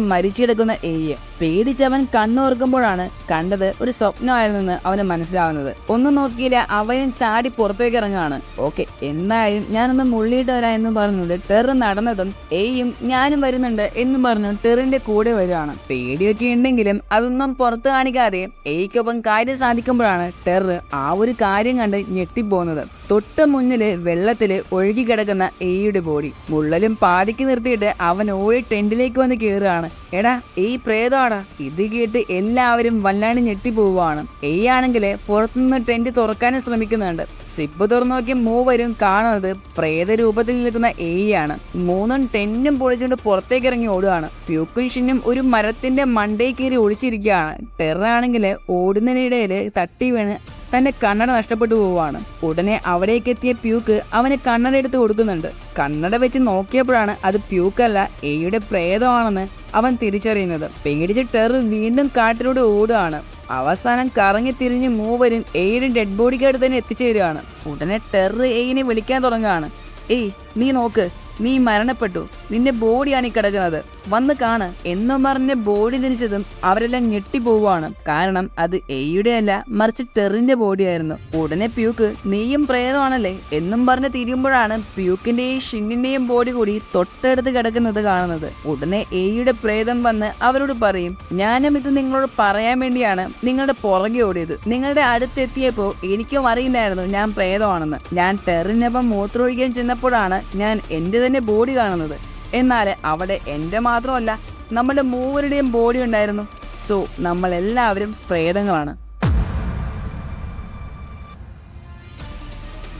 എയെ പേടിച്ച് അവൻ കണ്ണോർക്കുമ്പോഴാണ് കണ്ടത് ഒരു സ്വപ്നമായിരുന്നെന്ന് അവന് മനസ്സിലാവുന്നത്. ഒന്നും നോക്കിയില്ല അവനും ചാടി പുറത്തേക്ക് ഇറങ്ങാണ് ഓക്കെ എന്തായാലും ഞാനൊന്ന് മുള്ളിയിട്ട് വരാം എന്ന് പറഞ്ഞുകൊണ്ട് ടെറ് നടന്നതും എയും ഞാനും വരുന്നുണ്ട് എന്ന് പറഞ്ഞു ടെറിന്റെ കൂടെ വരികയാണ് പേടിയൊക്കെ ഉണ്ടെങ്കിലും അതൊന്നും പുറത്ത് കാണിക്കാതെ എയ്ക്കൊപ്പം കാര്യം സാധിക്കുമ്പോഴാണ് ടെറർ ആ ഒരു കാര്യം കണ്ട് ഞെട്ടിപ്പോകുന്നത്. തൊട്ട് മുന്നിൽ വെള്ളത്തിൽ ഒഴുകി കിടക്കുന്ന എയുടെ ബോഡി മുള്ളലും പാതിക്ക് നിർത്തിയിട്ട് അവൻ ഓടി ടെന്റിലേക്ക് വന്ന് കയറുകയാണ് എടാ ഈ പ്രേതാടാ. ഇത് കേട്ട് എല്ലാവരും വല്ലാണ്ട് ഞെട്ടിപ്പോവാണ് എയ് ആണെങ്കിൽ പുറത്തുനിന്ന് ടെന്റ് തുറക്കാനും ശ്രമിക്കുന്നുണ്ട്. സിപ്പ് തുറന്നോക്കിയ മൂവരും കാണുന്നത് പ്രേത രൂപത്തിൽ നിൽക്കുന്ന എയ്യാണ് മൂന്നും ടെന്റും പൊളിച്ചുകൊണ്ട് പുറത്തേക്ക് ഇറങ്ങി ഓടുകയാണ്. പ്യൂക്കും ഷിന്നും ഒരു മരത്തിന്റെ മണ്ടയിൽ കയറി ഒളിച്ചിരിക്കുകയാണ്. ടെറാണെങ്കിൽ ഓടുന്നതിനിടയിൽ തട്ടി വീണ് തന്റെ കണ്ണട നഷ്ടപ്പെട്ടു പോവാണ് ഉടനെ അവിടേക്ക് എത്തിയ പ്യൂക്ക് അവന് കണ്ണട എടുത്ത് കൊടുക്കുന്നുണ്ട്. കണ്ണട വെച്ച് നോക്കിയപ്പോഴാണ് അത് പ്യൂക്കല്ല എയുടെ പ്രേതമാണെന്ന് അവൻ തിരിച്ചറിയുന്നത്. പേടിച്ച് ടെറർ വീണ്ടും കാട്ടിലൂടെ ഓടുകയാണ്. അവസാനം കറങ്ങി തിരിഞ്ഞ് മൂവരും എയുടെ ഡെഡ് ബോഡിക്കടുത്ത് തന്നെ എത്തിച്ചേരുകയാണ്. ഉടനെ ടെറർ എയിനെ വിളിക്കാൻ തുടങ്ങുകയാണ്. ഏയ് നീ നോക്ക് നീ മരണപ്പെട്ടു. നിന്റെ ബോഡിയാണ് ഈ കിടക്കുന്നത്. വന്ന് കാണ്. എന്നും പറഞ്ഞ് ബോഡി തിരിച്ചതും അവരെല്ലാം ഞെട്ടിപ്പോവാണ് കാരണം അത് എയുടെ അല്ല മറിച്ച് ടെറിന്റെ ബോഡിയായിരുന്നു. ഉടനെ പ്യൂക്ക് നീയും പ്രേതമാണല്ലേ? എന്നും പറഞ്ഞ് തിരിയുമ്പോഴാണ് പ്യൂക്കിന്റെയും ഷിന്നിന്റെയും ബോഡി കൂടി തൊട്ടടുത്ത് കിടക്കുന്നത് കാണുന്നത്. ഉടനെ എയുടെ പ്രേതം വന്ന് അവരോട് പറയും ഞാനും ഇത് നിങ്ങളോട് പറയാൻ വേണ്ടിയാണ് നിങ്ങളുടെ പുറകെ ഓടിയത്. നിങ്ങളുടെ അടുത്തെത്തിയപ്പോൾ എനിക്കും അറിയില്ലായിരുന്നു ഞാൻ പ്രേതമാണെന്ന്. ഞാൻ ടെറിനൊപ്പം മൂത്രമൊഴിക്കാൻ ചെന്നപ്പോഴാണ് ഞാൻ എന്റെ തന്നെ ബോഡി കാണുന്നത്. എന്നാൽ അവിടെ എന്റെ മാത്രമല്ല നമ്മുടെ മൂവരുടെയും ബോഡി ഉണ്ടായിരുന്നു. സോ നമ്മളെല്ലാവരും പ്രേതങ്ങളാണ്.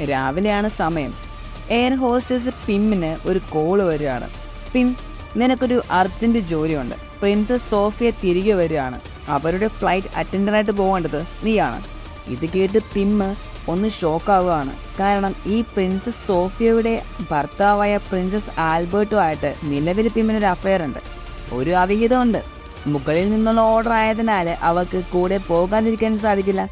രാവിലെയാണ് സമയം. എയർ ഹോസ്റ്റസ് പിമ്മിന് ഒരു കോൾ വരികയാണ്. പിം നിനക്കൊരു അർജന്റ് ജോലിയുണ്ട്. പ്രിൻസസ് സോഫിയ തിരികെ വരികയാണ്. അവരുടെ ഫ്ലൈറ്റ് അറ്റൻഡറായിട്ട് പോകേണ്ടത് നീയാണ്. ഇത് കേട്ട് പിമ്മ് ഒന്ന് ഷോക്കാവുകയാണ്. കാരണം ഈ പ്രിൻസസ് സോഫിയയുടെ ഭർത്താവായ പ്രിൻസസ് ആൽബർട്ടുമായിട്ട് നിലവിൽ പിമ്മിനൊരു അഫയർ ഉണ്ട്. ഒരു അവിഹിതമുണ്ട്. മുകളിൽ നിന്നുള്ള ഓർഡർ ആയതിനാൽ അവൾക്ക് കൂടെ പോകാതിരിക്കാൻ സാധിക്കില്ല.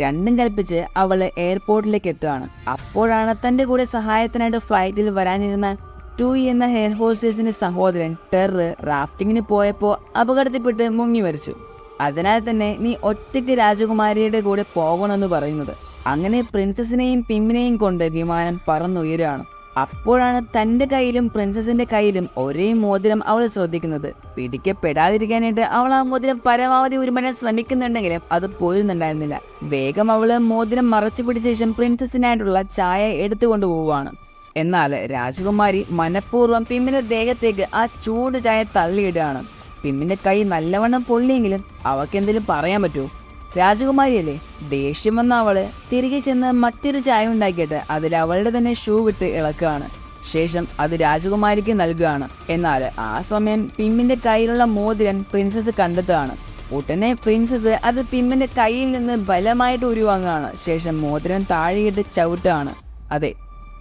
രണ്ടും കൽപ്പിച്ച് അവൾ എയർപോർട്ടിലേക്ക് എത്തുകയാണ്. അപ്പോഴാണ് തന്റെ കൂടെ സഹായത്തിനായിട്ട് ഫ്ലൈറ്റിൽ വരാനിരുന്ന ടു എന്ന ഹെയർ ഹോസ്റ്റേഴ്സിന്റെ സഹോദരൻ ടെറ് റാഫ്റ്റിങ്ങിന് പോയപ്പോൾ അപകടത്തിൽപ്പെട്ട് മുങ്ങി മരിച്ചു അതിനാൽ തന്നെ നീ ഒറ്റയ്ക്ക് രാജകുമാരിയുടെ കൂടെ പോകണമെന്ന് പറയുന്നത്. അങ്ങനെ പ്രിൻസസിനെയും പിമ്മിനെയും കൊണ്ട് വിമാനം പറന്നുയരുകയാണ്. അപ്പോഴാണ് തന്റെ കയ്യിലും പ്രിൻസസിന്റെ കയ്യിലും ഒരേ മോതിരം അവൾ ശ്രദ്ധിക്കുന്നത്. പിടിക്കപ്പെടാതിരിക്കാനായിട്ട് അവൾ ആ മോതിരം പരമാവധി ഉരുമരാൻ ശ്രമിക്കുന്നുണ്ടെങ്കിലും അത് പോരുന്നുണ്ടായിരുന്നില്ല. വേഗം അവൾ മോതിരം മറച്ചു പിടിച്ച ശേഷം പ്രിൻസസിനായിട്ടുള്ള ചായ എടുത്തുകൊണ്ട് പോവുകയാണ്. എന്നാൽ രാജകുമാരി മനഃപൂർവം പിമ്മിന്റെ ദേഹത്തേക്ക് ആ ചൂട് ചായ തള്ളിയിടുകയാണ്. പിമ്മിന്റെ കൈ നല്ലവണ്ണം പൊള്ളിയെങ്കിലും അവൾക്ക് എന്തെങ്കിലും പറയാൻ പറ്റുമോ? രാജകുമാരിയല്ലേ? ദേഷ്യം വന്ന അവൾ തിരികെ ചെന്ന് മറ്റൊരു ചായ ഉണ്ടാക്കിയിട്ട് അതിൽ അവളുടെ തന്നെ ഷൂ വിട്ട് ഇളക്കുകയാണ്. ശേഷം അത് രാജകുമാരിക്ക് നൽകുകയാണ്. എന്നാൽ ആ സമയം പിമ്മിന്റെ കയ്യിലുള്ള മോതിരം പ്രിൻസസ് കണ്ടെത്തുകയാണ്. ഉടനെ പ്രിൻസസ് അത് പിമ്മിന്റെ കയ്യിൽ നിന്ന് ബലമായിട്ട് ഉരുവാങ്ങുകയാണ്. ശേഷം മോതിരം താഴെയിട്ട് ചവിട്ടുകയാണ്. അതെ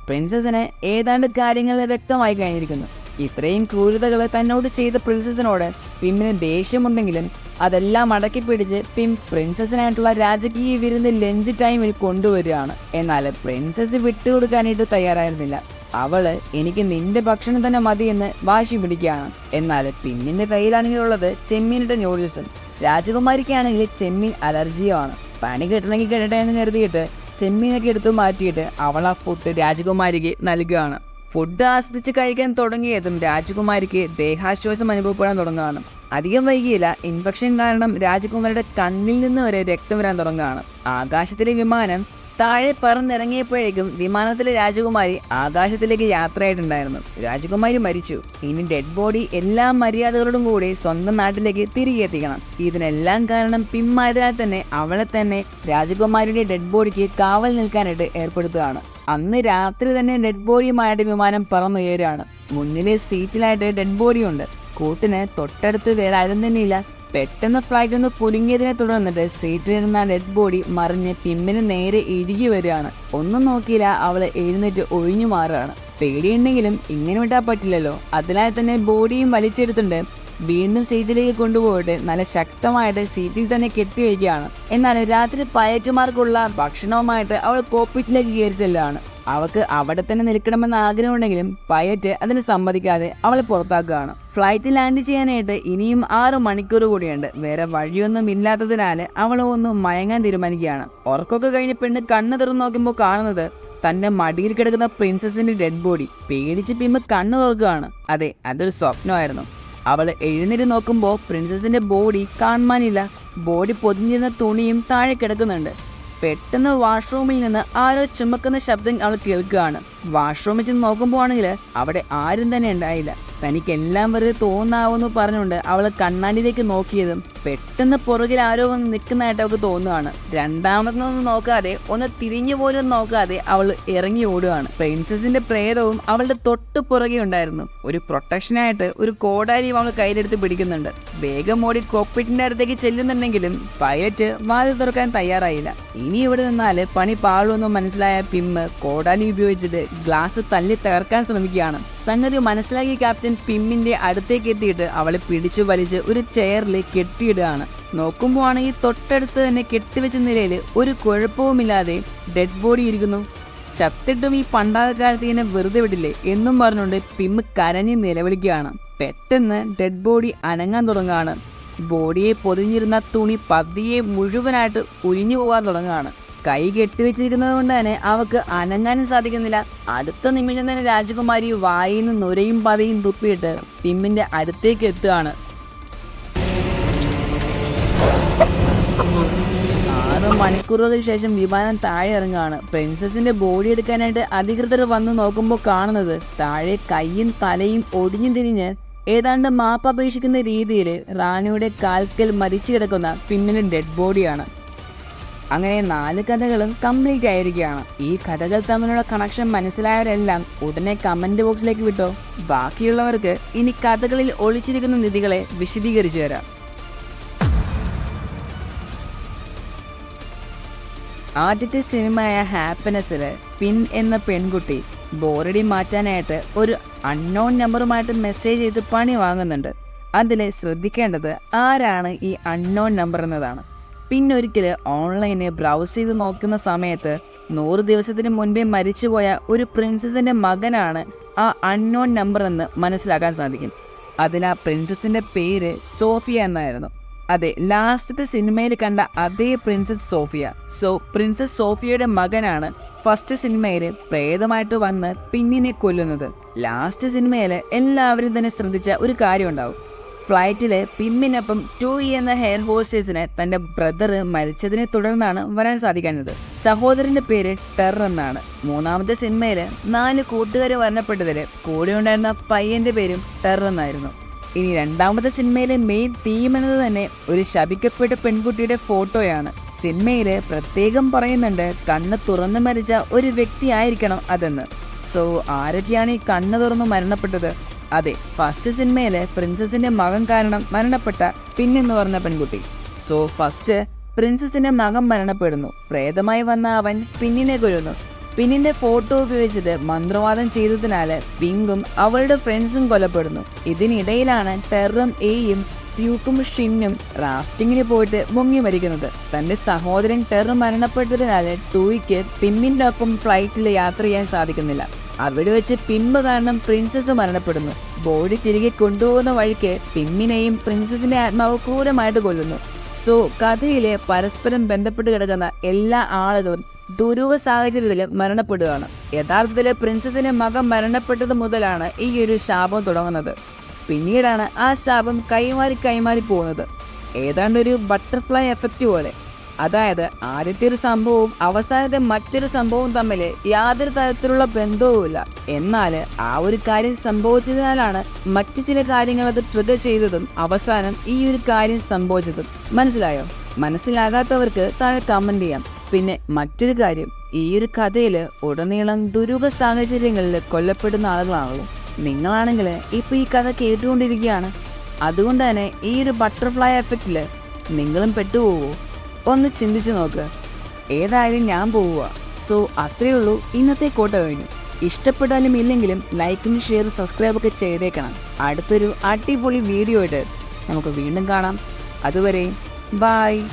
പ്രിൻസസിന് ഏതാണ്ട് കാര്യങ്ങൾ വ്യക്തമായി കഴിഞ്ഞിരിക്കുന്നു. ഇത്രയും ക്രൂരതകൾ തന്നോട് ചെയ്ത പ്രിൻസസിനോട് പിമ്മിന് ദേഷ്യമുണ്ടെങ്കിലും അതെല്ലാം അടക്കി പിടിച്ച് പിം പ്രിൻസസിനായിട്ടുള്ള രാജകീയ വിരുന്ന് ലഞ്ച് ടൈമിൽ കൊണ്ടുവരികയാണ്. എന്നാൽ പ്രിൻസസ് വിട്ടുകൊടുക്കാനായിട്ട് തയ്യാറായിരുന്നില്ല. അവൾ എനിക്ക് നിന്റെ ഭക്ഷണം തന്നെ മതിയെന്ന് വാശി പിടിക്കുകയാണ്. എന്നാൽ പിന്നിന്റെ കയ്യിലാണെങ്കിൽ ഉള്ളത് ചെമ്മീനിട്ട ന്യൂഡിൽസും രാജകുമാരിക്കാണെങ്കിൽ ചെമ്മീൻ അലർജിയുമാണ്. പണി കിട്ടണമെങ്കിൽ കിട്ടട്ടെ എന്ന് കരുതിയിട്ട് ചെമ്മീനൊക്കെ എടുത്തു മാറ്റിയിട്ട് അവൾ ആ ഫുഡ് രാജകുമാരിക്ക് നൽകുകയാണ്. ഫുഡ് ആസ്വദിച്ച് കഴിക്കാൻ തുടങ്ങിയതും രാജകുമാരിക്ക് ദേഹാശ്വാസം അനുഭവപ്പെടാൻ തുടങ്ങുകയാണ്. അധികം വൈകിയില്ല ഇൻഫെക്ഷൻ കാരണം രാജകുമാരിയുടെ കണ്ണിൽ നിന്ന് വരെ രക്തം വരാൻ തുടങ്ങുകയാണ്. ആകാശത്തിലെ വിമാനം താഴെ പറന്നിറങ്ങിയപ്പോഴേക്കും വിമാനത്തിലെ രാജകുമാരി ആകാശത്തിലേക്ക് യാത്രയായിട്ടുണ്ടായിരുന്നു. രാജകുമാരി മരിച്ചു. ഇനി ഡെഡ് ബോഡി എല്ലാ മര്യാദകളോടും കൂടി സ്വന്തം നാട്ടിലേക്ക് തിരികെ എത്തിക്കണം. ഇതിനെല്ലാം കാരണം പിമ്മായതിനാൽ തന്നെ അവളെ തന്നെ രാജകുമാരിയുടെ ഡെഡ് ബോഡിക്ക് കാവൽ നിൽക്കാനായിട്ട് ഏർപ്പെടുത്തുകയാണ്. അന്ന് രാത്രി തന്നെ ഡെഡ് ബോഡിയുമായിട്ട് വിമാനം പറന്നുയരുകയാണ് മുന്നിലെ സീറ്റിലായിട്ട് ഡെഡ് ബോഡി ഉണ്ട്. കൂട്ടിന് തൊട്ടടുത്ത് വേറെ ആരും തന്നെയില്ല പെട്ടെന്ന് ഫ്ലൈറ്റ് ഒന്ന് കുലുങ്ങിയതിനെ തുടർന്നിട്ട് സീറ്റിലിരുന്ന ഡെഡ് ബോഡി മറിഞ്ഞ് പിമ്മിന് നേരെ ഇഴുകി വരികയാണ്. ഒന്നും നോക്കിയില്ല അവൾ എഴുന്നേറ്റ് ഒഴിഞ്ഞു മാറുകയാണ്. പേടിയുണ്ടെങ്കിലും ഇങ്ങനെ വിട്ടാൽ പറ്റില്ലല്ലോ. അതിനാൽ തന്നെ ബോഡിയും വലിച്ചെടുത്തുണ്ട് വീണ്ടും സീറ്റിലേക്ക് കൊണ്ടുപോയിട്ട് നല്ല ശക്തമായിട്ട് സീറ്റിൽ തന്നെ കെട്ടിവയ്ക്കുകയാണ് എന്നാൽ രാത്രി പയറ്റുമാർക്കുള്ള ഭക്ഷണവുമായിട്ട് അവൾ കോപ്പിറ്റിലേക്ക് കയറി ചെല്ലുകയാണ്. അവൾക്ക് അവിടെ തന്നെ നിൽക്കണമെന്ന് ആഗ്രഹമുണ്ടെങ്കിലും പയറ്റ് അതിന് സമ്മതിക്കാതെ അവളെ പുറത്താക്കുകയാണ്. ഫ്ലൈറ്റ് ലാൻഡ് ചെയ്യാനായിട്ട് ഇനിയും ആറ് മണിക്കൂർ കൂടിയുണ്ട്. വേറെ വഴിയൊന്നും ഇല്ലാത്തതിനാൽ അവൾ ഒന്ന് മയങ്ങാൻ തീരുമാനിക്കുകയാണ്. ഉറക്കമൊക്കെ കഴിഞ്ഞ് പെണ്ണ് കണ്ണ് തുറന്ന് നോക്കുമ്പോൾ കാണുന്നത് തന്റെ മടിയിൽ കിടക്കുന്ന പ്രിൻസസിന്റെ ഡെഡ് ബോഡി പേടിച്ച് പിമ്പ് കണ്ണു തുറക്കുകയാണ്. അതെ അതൊരു സ്വപ്നമായിരുന്നു. അവൾ എഴുന്നേറ്റ് നോക്കുമ്പോൾ പ്രിൻസസിന്റെ ബോഡി കാണാനില്ല ബോഡി പൊതിഞ്ഞിരുന്ന തുണിയും താഴെ കിടക്കുന്നുണ്ട്. പെട്ടെന്ന് വാഷ്റൂമിൽ നിന്ന് ആരോ ചുമക്കുന്ന ശബ്ദം അവൾ കേൾക്കുകയാണ്. വാഷ്റൂമിൽ ചെന്ന് നോക്കുമ്പോഴാണെങ്കിൽ അവിടെ ആരും തന്നെ ഉണ്ടായില്ല. തനിക്കെല്ലാം വെറുതെ തോന്നാവെന്ന് പറഞ്ഞുകൊണ്ട് അവൾ കണ്ണാടിയിലേക്ക് നോക്കിയതും പെട്ടെന്ന് പുറകിൽ ആരോ വന്ന് നിൽക്കുന്നതായിട്ട് അവൾക്ക് തോന്നുകയാണ്. രണ്ടാമതൊന്നും നോക്കാതെ ഒന്ന് തിരിഞ്ഞു പോലും നോക്കാതെ അവൾ ഇറങ്ങി ഓടുകയാണ്. പ്രിൻസസിന്റെ പ്രേതവും അവളുടെ തൊട്ട് പുറകെ ഉണ്ടായിരുന്നു. ഒരു പ്രൊട്ടക്ഷനായിട്ട് ഒരു കോടാരിയും അവൾ കയ്യിലെടുത്ത് പിടിക്കുന്നുണ്ട്. വേഗം ഓടി കോക്പിറ്റിന്റെ അടുത്തേക്ക് ചെല്ലുന്നുണ്ടെങ്കിലും പൈലറ്റ് വാതിൽ തുറക്കാൻ തയ്യാറായില്ല. ഇനി ഇവിടെ നിന്നാൽ പണി പാഴുമെന്ന് മനസ്സിലായ പിമ്മ് കോടാലി ഉപയോഗിച്ചിട്ട് ഗ്ലാസ് തല്ലി തകർക്കാൻ ശ്രമിക്കുകയാണ്. സംഗതി മനസ്സിലാക്കി ക്യാപ്റ്റൻ പിമ്മിന്റെ അടുത്തേക്ക് എത്തിയിട്ട് അവളെ പിടിച്ചു വലിച്ച് ഒരു ചെയറിൽ കെട്ടിയിടുകയാണ്. നോക്കുമ്പോൾ ഈ തൊട്ടടുത്ത് തന്നെ കെട്ടിവെച്ച നിലയിൽ ഒരു കുഴപ്പവുമില്ലാതെ ഡെഡ് ബോഡി ഇരിക്കുന്നു. ചത്തിട്ടും ഈ പണ്ടാകാലത്ത് ഇങ്ങനെ വെറുതെ വിടില്ലേ എന്നും പറഞ്ഞുകൊണ്ട് പിമ്മ് കരഞ്ഞ് നിലവിളിക്കുകയാണ്. പെട്ടെന്ന് ഡെഡ് ബോഡി അനങ്ങാൻ തുടങ്ങുകയാണ്. ബോഡിയെ പൊതിഞ്ഞിരുന്ന തുണി പതിയെ മുഴുവനായിട്ട് ഉരിഞ്ഞു പോകാൻ തുടങ്ങുകയാണ്. കൈ കെട്ടിവെച്ചിരിക്കുന്നത് കൊണ്ട് തന്നെ അവക്ക് അനങ്ങാനും സാധിക്കുന്നില്ല. അടുത്ത നിമിഷം തന്നെ രാജകുമാരി വായിൽ നിന്ന് നുരയും പതയും തുപ്പിയിട്ട് പിമ്മിന്റെ അടുത്തേക്ക് എത്തുകയാണ്. ആറ് മണിക്കൂറുകൾക്ക് ശേഷം വിമാനം താഴെ ഇറങ്ങുകയാണ്. പ്രിൻസസിന്റെ ബോഡി എടുക്കാനായിട്ട് അധികൃതർ വന്ന് നോക്കുമ്പോൾ കാണുന്നത് താഴെ കൈയും തലയും ഒടിഞ്ഞു തിരിഞ്ഞ് ഏതാണ്ട് മാപ്പ് അപേക്ഷിക്കുന്ന രീതിയിൽ റാണിയുടെ കാൽക്കൽ മരിച്ചു കിടക്കുന്ന പിന്നിലെ ഡെഡ് ബോഡിയാണ്. അങ്ങനെ നാല് കഥകളും കംപ്ലീറ്റ് ആയിരിക്കുകയാണ്. ഈ കഥകൾ തമ്മിലുള്ള കണക്ഷൻ മനസ്സിലായവരെല്ലാം ഉടനെ കമന്റ് ബോക്സിലേക്ക് വിട്ടോ. ബാക്കിയുള്ളവർക്ക് ഇനി കഥകളിൽ ഒളിച്ചിരിക്കുന്ന നിധികളെ വിശദീകരിച്ചു തരാം. ആദ്യത്തെ സിനിമയായ ഹാപ്പിനെസ്സിൽ പിൻ എന്ന പെൺകുട്ടി ബോറടി മാറ്റാനായിട്ട് ഒരു അൺനോൺ നമ്പറുമായിട്ട് മെസ്സേജ് ചെയ്ത് പണി വാങ്ങുന്നുണ്ട്. അതിൽ ശ്രദ്ധിക്കേണ്ടത് ആരാണ് ഈ അൺനോൺ നമ്പർ എന്നതാണ്. പിന്നൊരിക്കൽ ഓൺലൈനിൽ ബ്രൗസ് ചെയ്ത് നോക്കുന്ന സമയത്ത് നൂറ് ദിവസത്തിന് മുൻപേ മരിച്ചുപോയ ഒരു പ്രിൻസസിന്റെ മകനാണ് ആ അൺനോൺ നമ്പർ എന്ന് മനസ്സിലാക്കാൻ സാധിക്കും. അതിൽ ആ പ്രിൻസസിന്റെ പേര് സോഫിയ എന്നായിരുന്നു. അതെ ലാസ്റ്റത്തെ സിനിമയിൽ കണ്ട അതേ പ്രിൻസസ് സോഫിയ. സോ പ്രിൻസസ് സോഫിയയുടെ മകനാണ് ഫസ്റ്റ് സിനിമയിൽ പ്രേതമായിട്ട് വന്ന് പിന്നിനെ കൊല്ലുന്നത്. ലാസ്റ്റ് സിനിമയിൽ എല്ലാവരും തന്നെ ശ്രദ്ധിച്ച ഒരു കാര്യം ഉണ്ടാവും. ഫ്ലൈറ്റിൽ പിമ്മിനൊപ്പം ടു ഇ എന്ന ഹെയർ ഹോസ്റ്റേഴ്സിന് തന്റെ ബ്രദർ മരിച്ചതിനെ തുടർന്നാണ് വരാൻ സാധിക്കുന്നത്. സഹോദരന്റെ പേര് ടെർ എന്നാണ്. മൂന്നാമത്തെ സിനിമയിൽ നാല് കൂട്ടുകാർ മരണപ്പെട്ടതിൽ കൂടെ ഉണ്ടായിരുന്ന പയ്യന്റെ പേരും ടെർ എന്നായിരുന്നു. ഇനി രണ്ടാമത്തെ സിനിമയിലെ മെയിൻ തീം എന്നത് തന്നെ ഒരു ശപിക്കപ്പെട്ട പെൺകുട്ടിയുടെ ഫോട്ടോയാണ്. സിനിമയിൽ പ്രത്യേകം പറയുന്നുണ്ട് കണ്ണ് തുറന്നു മരിച്ച ഒരു വ്യക്തി ആയിരിക്കണം അതെന്ന്. സോ ആരൊക്കെയാണ് ഈ കണ്ണ് തുറന്ന് മരണപ്പെട്ടത്? അതെ ഫസ്റ്റ് സിനിമയിലെ പ്രിൻസസിന്റെ മകൻ കാരണം മരണപ്പെട്ട പിന്നെന്ന് പറഞ്ഞ പെൺകുട്ടി. സോ ഫസ്റ്റ് പ്രിൻസസിന്റെ മകൻ മരണപ്പെടുന്നു. പ്രേതമായി വന്ന അവൻ പിന്നിനെ കൊല്ലുന്നു. പിന്നിന്റെ ഫോട്ടോ ഉപയോഗിച്ചിട്ട് മന്ത്രവാദം ചെയ്തതിനാല് പിങ്കും അവളുടെ ഫ്രണ്ട്സും കൊലപ്പെടുന്നു ഇതിനിടയിലാണ് ടെറും എയും പ്യൂക്കും ഷിന്നും റാഫ്റ്റിങ്ങിന് പോയിട്ട് മുങ്ങി മരിക്കുന്നത്. തന്റെ സഹോദരൻ ടെറും മരണപ്പെട്ടതിനാൽ ടൂയിക്ക് പിമ്മിന്റെ ഒപ്പം ഫ്ലൈറ്റിൽ യാത്ര ചെയ്യാൻ സാധിക്കുന്നില്ല. അവിടെ വെച്ച് പിമ്പ് കാരണം പ്രിൻസസ് മരണപ്പെടുന്നു. ബോഡി തിരികെ കൊണ്ടുപോകുന്ന വഴിക്ക് പിമ്മിനെയും പ്രിൻസസിന്റെ ആത്മാവ് ക്രൂരമായിട്ട് കൊല്ലുന്നു. സോ കഥയിലെ പരസ്പരം ബന്ധപ്പെട്ട് കിടക്കുന്ന എല്ലാ ആളുകളും ദുരൂഹ സാഹചര്യത്തിൽ മരണപ്പെടുകയാണ്. യഥാർത്ഥത്തിൽ പ്രിൻസസിന്റെ മകൻ മരണപ്പെട്ടത് മുതലാണ് ഈ ഒരു ശാപം തുടങ്ങുന്നത്. പിന്നീടാണ് ആ ശാപം കൈമാറി കൈമാറി പോകുന്നത്. ഏതാണ്ട് ഒരു ബട്ടർഫ്ലൈ എഫക്റ്റ് പോലെ. അതായത് ആദ്യത്തെ ഒരു സംഭവവും അവസാനത്തെ മറ്റൊരു സംഭവവും തമ്മിൽ യാതൊരു തരത്തിലുള്ള ബന്ധവുമില്ല എന്നാൽ ആ ഒരു കാര്യം സംഭവിച്ചതിനാലാണ് മറ്റു ചില കാര്യങ്ങൾ അത് ട്രിഗർ ചെയ്തതും അവസാനം ഈ ഒരു കാര്യം സംഭവിച്ചതും. മനസ്സിലായോ? മനസ്സിലാകാത്തവർക്ക് താഴെ കമന്റ് ചെയ്യാം. പിന്നെ മറ്റൊരു കാര്യം ഈ ഒരു കഥയിൽ ഉടനീളം ദുരൂഹ സാഹചര്യങ്ങളിൽ കൊല്ലപ്പെടുന്ന ആളുകളാണല്ലോ. നിങ്ങളാണെങ്കിൽ ഇപ്പൊ ഈ കഥ കേട്ടുകൊണ്ടിരിക്കുകയാണ്. അതുകൊണ്ട് തന്നെ ഈ ഒരു ബട്ടർഫ്ലൈ എഫക്റ്റിൽ നിങ്ങളും പെട്ടുപോകുമോ ഒന്ന് ചിന്തിച്ചു നോക്ക്. ഏതായാലും ഞാൻ പോവുക സോ അത്രയേ ഉള്ളൂ. ഇന്നത്തെ കോട്ട കഴിഞ്ഞു. ഇഷ്ടപ്പെട്ടാലും ഇല്ലെങ്കിലും ലൈക്കും ഷെയർ സബ്സ്ക്രൈബ് ഒക്കെ ചെയ്തേക്കണം. അടുത്തൊരു അടിപൊളി വീഡിയോ ആയിട്ട് നമുക്ക് വീണ്ടും കാണാം. അതുവരെ ബായ്